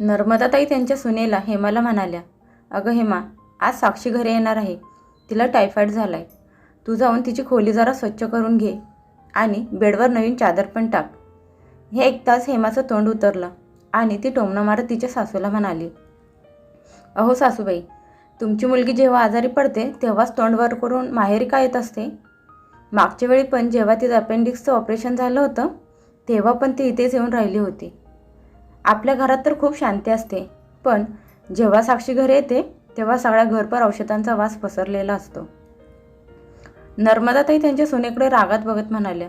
नर्मदाताई त्यांच्या सुनेला हेमाला म्हणाल्या अगं हेमा आज साक्षी घरी येणार आहे. तिला टायफॉईड झाला आहे तू जाऊन तिची खोली जरा स्वच्छ करून घे आणि बेडवर नवीन चादर पण टाक. हे ऐकताच हेमाचं तोंड उतरलं आणि ती टोमणं मारत तिच्या सासूला म्हणाली अहो सासूबाई तुमची मुलगी जेव्हा आजारी पडते तेव्हाच तोंडवर करून माहेरी का येत असते? मागच्या वेळी पण जेव्हा तिचं अपेंडिक्सचं ऑपरेशन झालं होतं तेव्हा पण ती इथेच येऊन राहिली होती. आपल्या घरात तर खूप शांती असते पण जेव्हा साक्षी घरी येते तेव्हा सगळ्या घरभर औषधांचा वास पसरलेला असतो. नर्मदाताई त्यांच्या सुनेकडे रागात बघत म्हणाल्या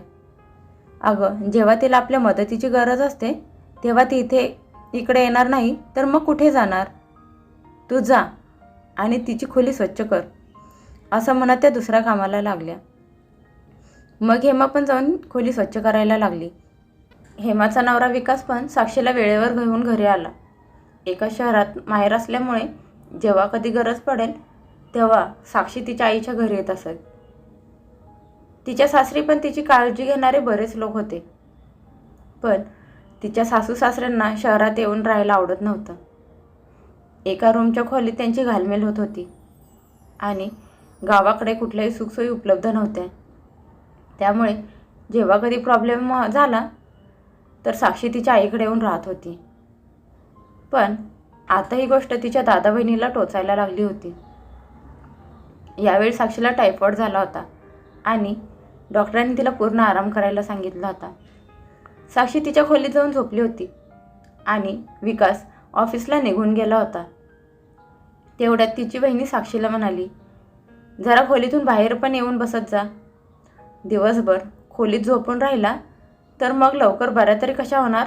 अगं जेव्हा तिला आपल्या मदतीची गरज असते तेव्हा ती इथे इकडे येणार नाही तर मग कुठे जाणार? तू जा आणि तिची खोली स्वच्छ कर. असं म्हणत त्या दुसऱ्या कामाला लागल्या. मग हेमा पण जाऊन खोली स्वच्छ करायला लागली. हेमाचा नवरा विकास पण साक्षीला वेळेवर घेऊन घरी आला. एका शहरात माहेर असल्यामुळे जेव्हा कधी गरज पडेल तेव्हा साक्षी तिच्या आईच्या घरी येत असत तिच्या सासरी पण तिची काळजी घेणारे बरेच लोक होते. पण तिच्या सासू सासऱ्यांना शहरात येऊन राहायला आवडत नव्हतं. एका रूमच्या खोलीत त्यांची घालमेल होत होती. आणि गावाकडे कुठल्याही सुखसोयी उपलब्ध नव्हत्या. त्यामुळे जेव्हा कधी प्रॉब्लेम झाला तर साक्षी तिच्या आईकडे येऊन राहत होती. पण आता ही गोष्ट तिच्या दादा बहिणीला टोचायला लागली होती. यावेळी साक्षीला टायफॉईड झाला होता आणि डॉक्टरांनी तिला पूर्ण आराम करायला सांगितला होता. साक्षी तिच्या खोलीत जाऊन झोपली होती आणि विकास ऑफिसला निघून गेला होता. तेवढ्यात तिची बहिणी साक्षीला म्हणाली जरा खोलीतून बाहेर पण येऊन बसत जा. दिवसभर खोलीत झोपून राहिला तर मग लवकर बऱ्या तरी कशा होणार?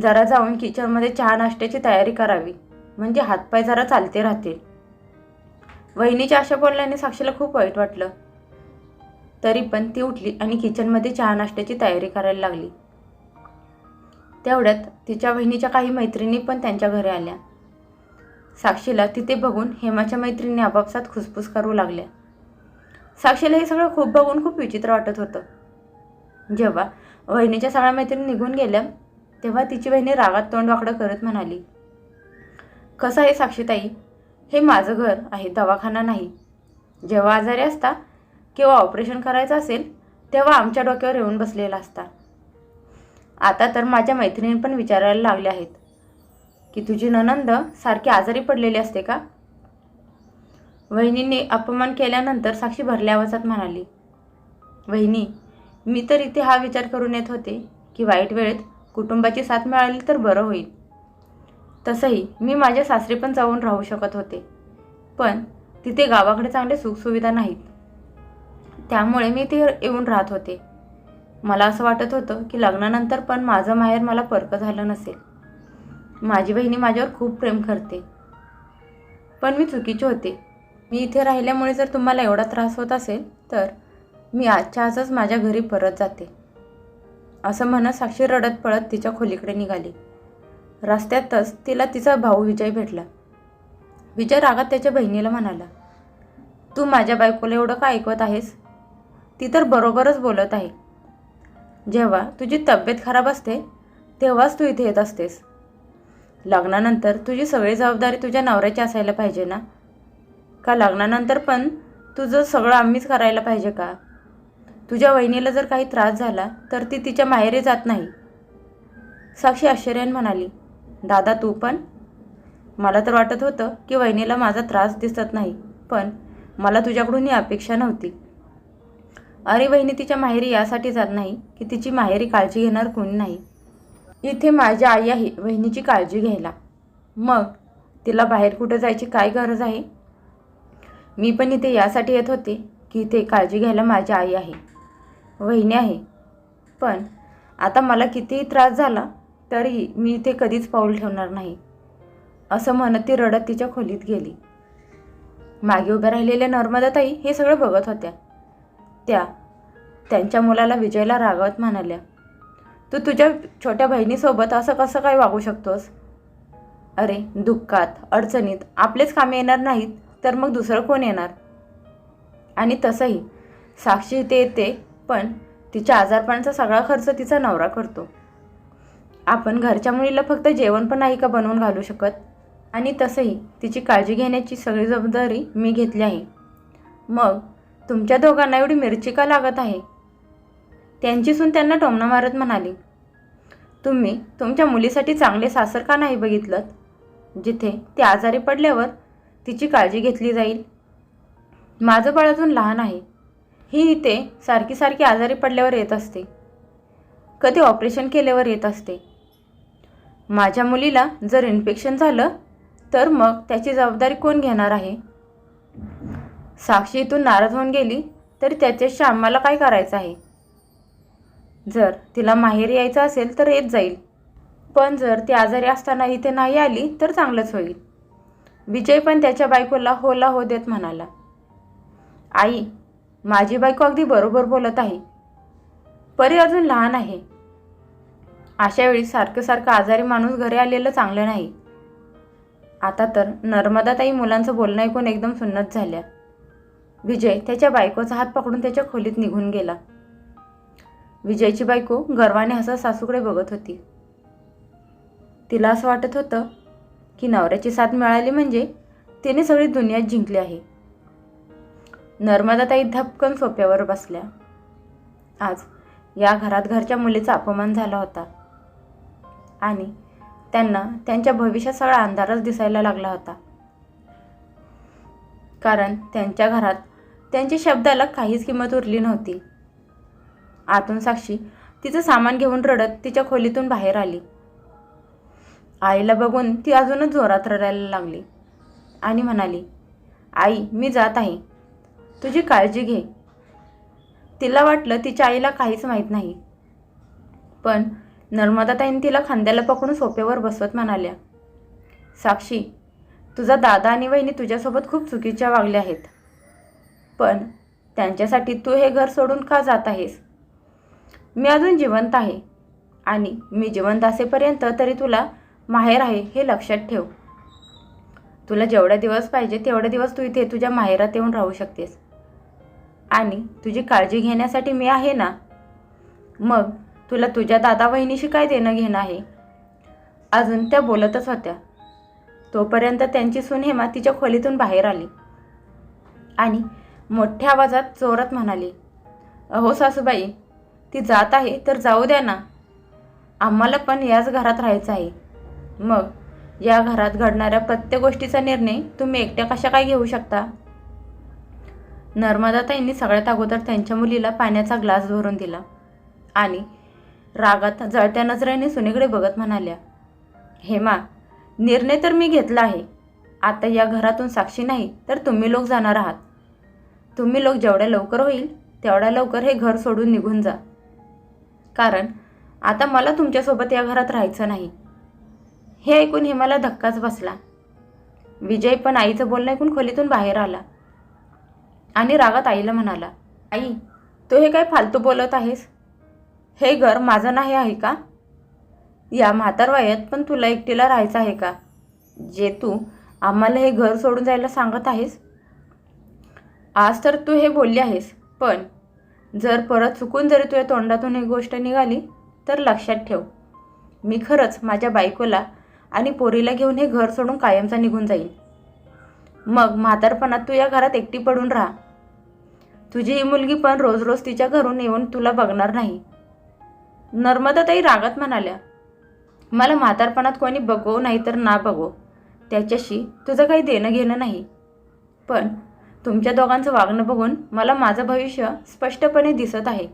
जरा जाऊन किचनमध्ये चहा नाश्त्याची तयारी करावी. म्हणजे हातपाय जरा चालते राहतील. वहिनीच्या अशा बोलल्याने साक्षीला खूप वाईट वाटलं. तरी पण ती उठली आणि किचनमध्ये चहा नाश्त्याची तयारी करायला लागली. तेवढ्यात तिच्या बहिणीच्या काही मैत्रिणी पण त्यांच्या घरी आल्या. साक्षीला तिथे बघून हेमाच्या मैत्रिणी आपापसात खुसफुस करू लागल्या. साक्षीला हे सगळं खूप बघून खूप विचित्र वाटत होतं. जेव्हा वहिनीच्या सगळ्या मैत्रिणी निघून गेल्या तेव्हा तिची बहिणी रागात तोंड वाकडं करत म्हणाली कसं आहे साक्षीताई? हे माझं घर आहे दवाखाना नाही. जेव्हा आजारी असता किंवा ऑपरेशन करायचं असेल तेव्हा आमच्या डोक्यावर येऊन बसलेला असता. आता तर माझ्या मैत्रिणी पण विचारायला लागल्या आहेत की तुझी ननंद सारखी आजारी पडलेली असते का? वहिनीने अपमान केल्यानंतर साक्षी भरल्या आवाजात म्हणाली वहिनी मी तर इथे हा विचार करून येत होते की वाईट वेळेत कुटुंबाची साथ मिळाली तर बरं होईल. तसंही मी माझ्या सासरी पण जाऊन राहू शकत होते. पण तिथे गावाकडे चांगले सुखसुविधा नाहीत. त्यामुळे मी ते येऊन राहत होते. मला असं वाटत होतं की लग्नानंतर पण माझं माहेर मला परक झालं नसेल. माझी बहिणी माझ्यावर खूप प्रेम करते. पण मी चुकीचे होते. मी इथे राहिल्यामुळे जर तुम्हाला एवढा त्रास होत असेल तर मी आजच्या आजच माझ्या घरी परत जाते. असं म्हणत साक्षी रडत पळत तिच्या खोलीकडे निघाली. रस्त्यातच तिला तिचा भाऊ विजय भेटला. विजय रागात त्याच्या बहिणीला म्हणाला तू माझ्या बायकोला एवढं का ऐकवत आहेस? ती तर बरोबरच बोलत आहे. जेव्हा तुझी तब्येत खराब असते तेव्हाच तू इथे येत असतेस. लग्नानंतर तुझी सगळी जबाबदारी तुझ्या नवऱ्याची असायला पाहिजे ना? का लग्नानंतर पण तुझं सगळं आम्हीच करायला पाहिजे का? तुझ्या वहिनीला जर काही त्रास झाला तर ती तिच्या माहेरी जात नाही. साक्षी आश्चर्याने म्हणाली दादा तू पण? मला तर वाटत होतं की वहिनीला माझा त्रास दिसत नाही पण मला तुझ्याकडून ही अपेक्षा नव्हती. अरे वहिनी तिच्या माहेरी यासाठी जात नाही की तिची माहेरी काळजी घेणार कोणी नाही. इथे माझी आई आहे वहिनीची काळजी घ्यायला. मग तिला बाहेर कुठं जायची काय गरज आहे? मी पण इथे यासाठी येत होते की इथे काळजी घ्यायला माझी आई आहे. वहिनी आहे. पण आता मला कितीही त्रास झाला तरी मी इथे कधीच पाऊल ठेवणार नाही. असं म्हणत ती रडत तिच्या खोलीत गेली. मागे उभ्या राहिलेल्या नर्मदाताई हे सगळं बघत होत्या. त्या त्यांच्या मुलाला विजयला रागवत म्हणाल्या तू तुझ्या छोट्या बहिणीसोबत असं कसं काय वागू शकतोस? अरे दुःखात अडचणीत आपलेच कामे येणार नाहीत तर मग दुसरं कोण येणार? आणि तसंही साक्षी इथे येते पण तिच्या आजारपणाचा सगळा खर्च तिचा नवरा करतो. आपण घरच्या मुलीला फक्त जेवण पण नाही का बनवून घालू शकत? आणि तसंही तिची काळजी घेण्याची सगळी जबाबदारी मी घेतली आहे. मग तुमच्या दोघांना एवढी मिरची का लागत आहे? त्यांची सून त्यांना टोमणा मारत म्हणाली. तुम्ही तुमच्या मुलीसाठी चांगले सासर का नाही बघितलं जिथे ती आजारी पडल्यावर तिची काळजी घेतली जाईल. माझं बाळ अजून लहान आहे. ही इथे सारखी सारखी आजारी पडल्यावर येत असते. कधी ऑपरेशन केल्यावर येत असते. माझ्या मुलीला जर इन्फेक्शन झालं तर मग त्याची जबाबदारी कोण घेणार आहे? साक्षी इथून नाराज होऊन गेली तरी त्याच्याशी आम्हाला काय करायचं आहे? जर तिला माहेर यायचं असेल तर येत जाईल. पण जर ती आजारी असताना इथे नाही आली तर चांगलंच होईल. विजय पण त्याच्या बायकोला होला हो देत म्हणाला. आई माझी बायको अगदी बरोबर बोलत आहे. परी अजून लहान आहे. अशा वेळी सारखं सारखं आजारी माणूस घरी आलेलं चांगलं नाही. आता तर नर्मदाताई मुलांचं बोलणं ऐकून एकदम सुन्नत झाल्या. विजय त्याच्या बायकोचा हात पकडून त्याच्या खोलीत निघून गेला. विजयची बायको गर्वाने हसत सासूकडे बघत होती. तिला असं वाटत होतं की नवऱ्याची साथ मिळाली म्हणजे तिने सगळी दुनियात जिंकली आहे. नर्मदाताई धपकन सोप्यावर बसल्या. आज या घरात घरच्या मुलीचा अपमान झाला होता. आणि त्यांना त्यांच्या भविष्यात सगळा अंधारच दिसायला लागला होता. कारण त्यांच्या घरात त्यांच्या शब्दाला काहीच किंमत उरली नव्हती. आतून साक्षी तिचं सामान घेऊन रडत तिच्या खोलीतून बाहेर आली. आईला बघून ती अजूनच जोरात रडायला लागली आणि म्हणाली आई मी जात आहे. तुझी काळजी घे. तिला वाटलं तिच्या आईला काहीच माहीत नाही. पण नर्मदाताईंनी तिला खांद्याला पकडून सोप्यावर बसवत म्हणाल्या साक्षी तुझा दादा आणि वहिनी तुझ्यासोबत खूप चुकीच्या वागल्या आहेत. पण त्यांच्यासाठी तू हे घर सोडून का जात आहेस? मी अजून जिवंत आहे आणि मी जिवंत असेपर्यंत तरी तुला माहेर आहे हे लक्षात ठेव. तुला जेवढा दिवस पाहिजे तेवढे दिवस तू इथे तुझ्या माहेरात येऊन राहू शकतेस. आणि तुझी काळजी घेण्यासाठी मी आहे ना? मग तुला तुझ्या दादा वहिनीशी काय देणं घेणं आहे? अजून त्या बोलतच होत्या. तोपर्यंत त्यांची सून हेमा तिच्या खोलीतून बाहेर आली. आणि मोठ्या आवाजात चोरत म्हणाली अहो सासूबाई ती जात आहे तर जाऊ द्या ना. आम्हाला पण याच घरात राहायचं आहे. मग या घरात घडणाऱ्या प्रत्येक गोष्टीचा निर्णय तुम्ही एकट्या कशा काय घेऊ शकता? नर्मदाताईंनी सगळ्यात अगोदर त्यांच्या मुलीला पाण्याचा ग्लास भरून दिला आणि रागात जळत्या नजरेने सुनेकडे बघत म्हणाल्या हेमा निर्णय तर मी घेतला आहे. आता या घरातून साक्षी नाही तर तुम्ही लोक जाणार आहात. तुम्ही लोक जेवढ्या लवकर होईल तेवढ्या लवकर हे घर सोडून निघून जा. कारण आता मला तुमच्यासोबत या घरात राहायचं नाही. हे ऐकून हेमाला धक्काच बसला. विजय पण आईचं बोलणं ऐकून खोलीतून बाहेर आला. आणि रागात आईला म्हणाला आई तू हे काय फालतू बोलत आहेस? हे घर माझं नाही आहे का? या म्हातार वयात पण तुला एकटीला राहायचं आहे का? जे तू आम्हाला हे घर सोडून जायला सांगत आहेस? आज तर तू हे बोलली आहेस पण जर परत चुकून जरी तुझ्या तोंडातून ही गोष्ट निघाली तर लक्षात ठेव. मी खरंच माझ्या बायकोला आणि पोरीला घेऊन हे घर सोडून कायमचा निघून जाईल मग म्हातारपणात तू या घरात एकटी पडून राहा. तुझी ही मुलगी पण रोज रोज तिच्या घरून येऊन तुला बघणार नाही. नर्मदाताई रागात म्हणाल्या मला म्हातारपणात कोणी बघो नाही तर ना बघो. त्याच्याशी तुझं काही देणं घेणं नाही. पण तुमच्या दोघांचं वागणं बघून मला माझं भविष्य स्पष्टपणे दिसत आहे.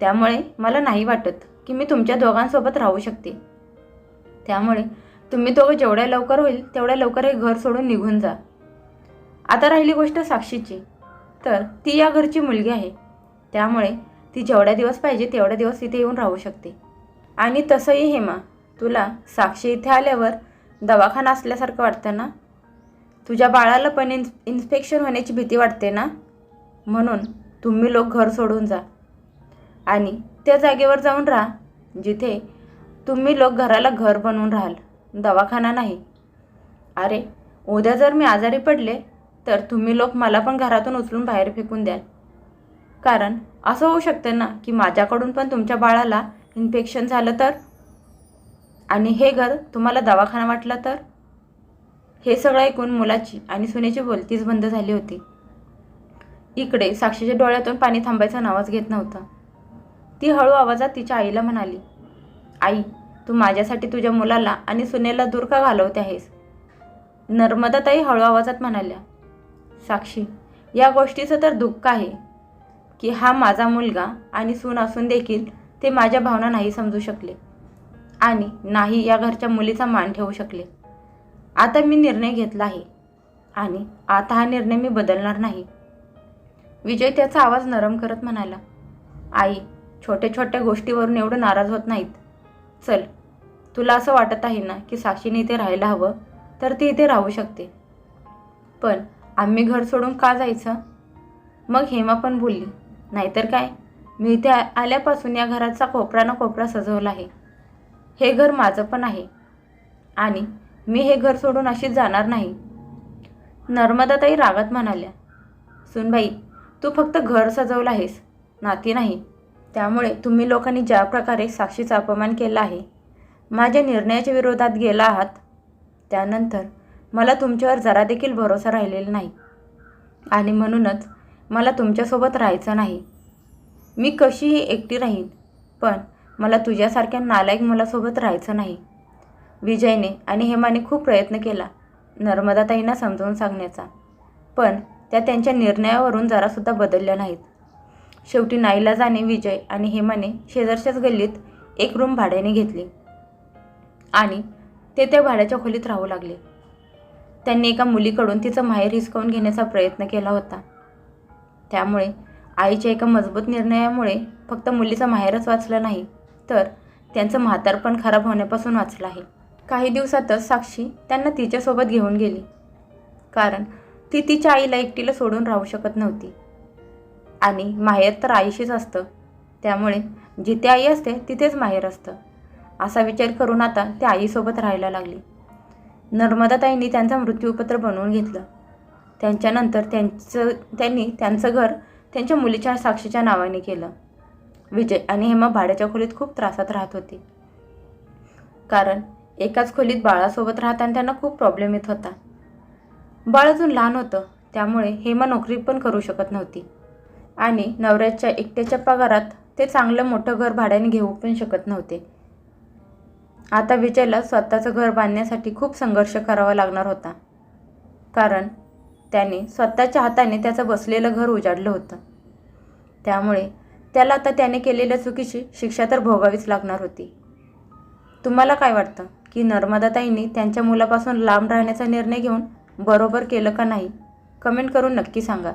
त्यामुळे मला नाही वाटत की मी तुमच्या दोघांसोबत राहू शकते. त्यामुळे तुम्ही दोघं जेवढ्या लवकर होईल तेवढ्या लवकर हे घर सोडून निघून जा. आता राहिली गोष्ट साक्षीची. तर ती या घरची मुलगी आहे. त्यामुळे ती जेवढ्या दिवस पाहिजे तेवढ्या दिवस इथे येऊन राहू शकते. आणि तसंही हेमा तुला साक्षी इथे आल्यावर दवाखाना असल्यासारखं वाटतं ना? तुझ्या बाळाला पण इन्स इन्स्पेक्शन होण्याची भीती वाटते ना? म्हणून तुम्ही लोक घर सोडून जा. आणि त्या जागेवर जाऊन राहा जिथे तुम्ही लोक घराला घर बनवून राहाल. दवाखाना नाही. अरे उद्या जर मी आजारी पडले तर तुम्ही लोक मला पण घरातून उचलून बाहेर फेकून द्याल. कारण असं होऊ शकतं ना की माझ्याकडून पण तुमच्या बाळाला इन्फेक्शन झालं तर? आणि हे घर तुम्हाला दवाखाना वाटला तर? हे सगळं ऐकून मुलाची आणि सुनेची बोलतीच बंद झाली होती. इकडे साक्षीच्या डोळ्यातून पाणी थांबायचा आवाज घेत नव्हता. ती हळू आवाजात तिच्या आईला म्हणाली आई तू माझ्यासाठी तुझ्या मुलाला आणि सुनेला दूर का घालवते आहेस? नर्मदाताई हळू आवाजात म्हणाल्या साक्षी या गोष्टीचं तर दुःख आहे की हा माझा मुलगा आणि सून असून देखील ते माझ्या भावना नाही समजू शकले आणि नाही या घरच्या मुलीचा मान ठेवू शकले. आता मी निर्णय घेतला आहे आणि आता हा निर्णय मी बदलणार नाही. विजय त्याचा आवाज नरम करत म्हणाला आई छोट्या छोट्या गोष्टीवरून एवढं नाराज होत नाहीत. चल तुला असं वाटत आहे ना की साक्षीने इथे राहायला हवं तर ती इथे राहू शकते. पण आम्ही घर सोडून का जायचं? मग हेमा पण बोलली नाहीतर काय? मी इथे आल्यापासून या घराचा कोपरा ना कोपरा सजवला आहे. हे घर माझं पण आहे. आणि मी हे घर सोडून अशीच जाणार नाही. नर्मदाताई रागात म्हणाल्या सुनबाई तू फक्त घर सजवलं आहेस नाती नाही. त्यामुळे तुम्ही लोकांनी ज्या प्रकारे साक्षीचा अपमान केला आहे माझ्या निर्णयाच्या विरोधात गेला आहात त्यानंतर मला तुमच्यावर जरा देखील भरोसा राहिलेला नाही. आणि म्हणूनच मला तुमच्यासोबत राहायचं नाही. मी कशीही एकटी राहीन पण मला तुझ्यासारख्या नालायक मुलासोबत राहायचं नाही. विजयने आणि हेमाने खूप प्रयत्न केला नर्मदाताईंना समजावून सांगण्याचा. पण त्या त्यांच्या निर्णयावरून जरासुद्धा बदलल्या नाहीत. शेवटी नाईला जाणे विजय आणि हेमाने शेजारच्याच गल्लीत एक रूम भाड्याने घेतली. आणि ते त्या भाड्याच्या खोलीत राहू लागले. त्यांनी एका मुलीकडून तिचं माहेर हिसकावून घेण्याचा प्रयत्न केला होता. त्यामुळे आईच्या एका मजबूत निर्णयामुळे फक्त मुलीचं माहेरच वाचलं नाही तर त्यांचं म्हातारपण खराब होण्यापासून वाचलं आहे. काही दिवसातच साक्षी त्यांना तिच्यासोबत घेऊन गेली. कारण ती तिच्या आईला एकटीला सोडून राहू शकत नव्हती. आणि माहेर तर आईशीच असतं. त्यामुळे जिथे आई असते तिथेच माहेर असतं. असा विचार करून आता ती आईसोबत राहायला लागली. नर्मदाताईंनी त्यांचा मृत्यूपत्र बनवून घेतलं. त्यांच्यानंतर त्यांचं त्यांनी त्यांचं घर त्यांच्या मुलीच्या साक्षीच्या नावाने केलं. विजय आणि हेमा भाड्याच्या खोलीत खूप त्रासात राहत होती. कारण एकाच खोलीत बाळासोबत राहताना त्यांना खूप प्रॉब्लेम येत होता. बाळ अजून लहान होतं त्यामुळे हेमा नोकरी पण करू शकत नव्हती. आणि नवऱ्याच्या एकट्याच्या पगारात ते चांगलं मोठं घर भाड्याने घेऊ पण शकत नव्हते. आता विजयला स्वतःचं घर बांधण्यासाठी खूप संघर्ष करावा लागणार होता. कारण त्याने स्वतःच्या हाताने त्याचं बसलेलं घर उजाडलं होतं. त्यामुळे त्याला आता त्याने केलेल्या चुकीची शिक्षा तर भोगावीच लागणार होती. तुम्हाला काय वाटतं की नर्मदाताईंनी त्यांच्या मुलापासून लांब राहण्याचा निर्णय घेऊन बरोबर केलं का नाही? कमेंट करून नक्की सांगा.